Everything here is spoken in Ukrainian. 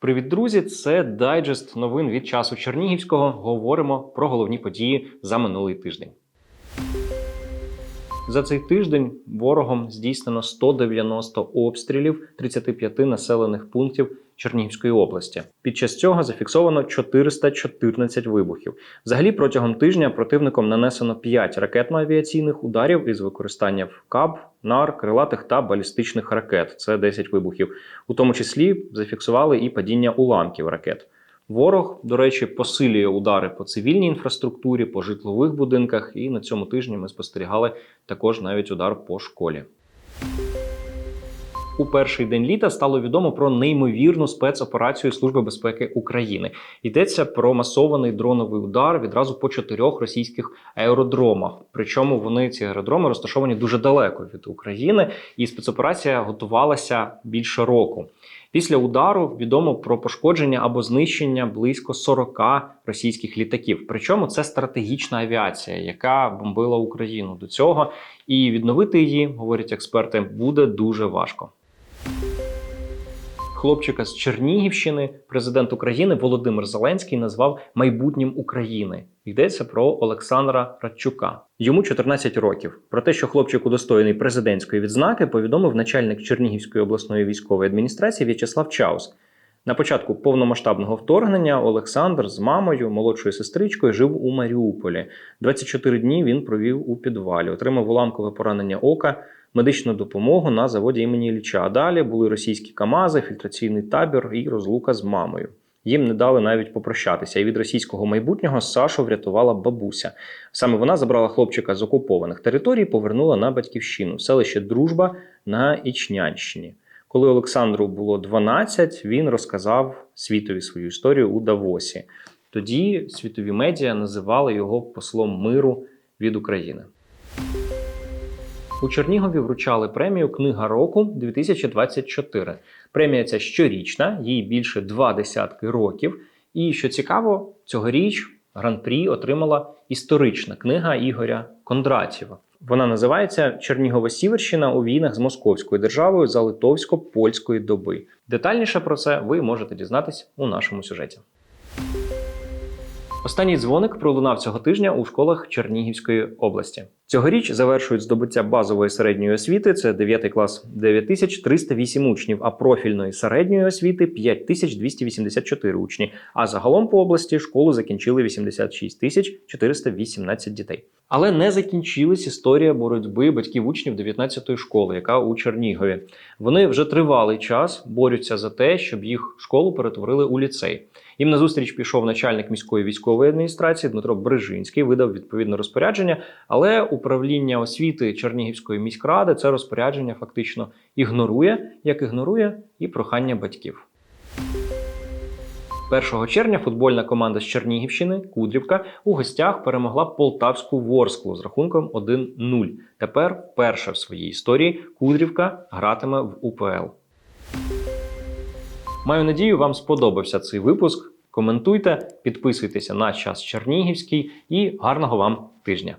Привіт, друзі! Це дайджест новин від часу Чернігівського. Говоримо про головні події за минулий тиждень. За цей тиждень ворогом здійснено 190 обстрілів 35 населених пунктів Чернігівської області. Під час цього зафіксовано 414 вибухів. Взагалі, протягом тижня противником нанесено 5 ракетно-авіаційних ударів із використанням КАБ, НАР, крилатих та балістичних ракет. Це 10 вибухів. У тому числі зафіксували і падіння уламків ракет. Ворог, до речі, посилює удари по цивільній інфраструктурі, по житлових будинках, і на цьому тижні ми спостерігали також навіть удар по школі. У перший день літа стало відомо про неймовірну спецоперацію Служби безпеки України. Йдеться про масований дроновий удар відразу по чотирьох російських аеродромах. Причому вони ці аеродроми розташовані дуже далеко від України, і спецоперація готувалася більше року. Після удару відомо про пошкодження або знищення близько 40 російських літаків. Причому це стратегічна авіація, яка бомбила Україну до цього, і відновити її, говорять експерти, буде дуже важко. Хлопчика з Чернігівщини президент України Володимир Зеленський назвав майбутнім України. Йдеться про Олександра Радчука. Йому 14 років. Про те, що хлопчик удостоєний президентської відзнаки, повідомив начальник Чернігівської обласної військової адміністрації В'ячеслав Чаус. На початку повномасштабного вторгнення Олександр з мамою, молодшою сестричкою, жив у Маріуполі. 24 дні він провів у підвалі, отримав уламкове поранення ока, медичну допомогу на заводі імені Ілліча. А далі були російські Камази, фільтраційний табір і розлука з мамою. Їм не дали навіть попрощатися, і від російського майбутнього Сашу врятувала бабуся. Саме вона забрала хлопчика з окупованих територій, повернула на батьківщину селище Дружба на Ічнянщині. Коли Олександру було 12, він розказав світові свою історію у Давосі. Тоді світові медіа називали його послом миру від України. У Чернігові вручали премію Книга року 2024. Премія ця щорічна, їй більше два десятки років. І що цікаво, цьогоріч гран-прі отримала історична книга Ігоря Кондратєва. Вона називається Чернігова Сіверщина у війнах з Московською державою за литовсько-польської доби. Детальніше про це ви можете дізнатись у нашому сюжеті. Останній дзвоник пролунав цього тижня у школах Чернігівської області. Цьогоріч завершують здобуття базової середньої освіти. Це 9 клас 9308 учнів, а профільної середньої освіти 5284 учні. А загалом по області школу закінчили 86 тисяч 418 дітей. Але не закінчилась історія боротьби батьків учнів 19-ї школи, яка у Чернігові. Вони вже тривалий час борються за те, щоб їх школу перетворили у ліцей. Їм назустріч пішов начальник міської військової адміністрації Дмитро Брижинський, видав відповідне розпорядження, але управління освіти Чернігівської міськради це розпорядження фактично ігнорує, як ігнорує і прохання батьків. 1 червня футбольна команда з Чернігівщини Кудрівка у гостях перемогла полтавську Ворсклу з рахунком 1-0. Тепер перша в своїй історії Кудрівка гратиме в УПЛ. Маю надію, вам сподобався цей випуск. Коментуйте, підписуйтеся на час Чернігівський і гарного вам тижня.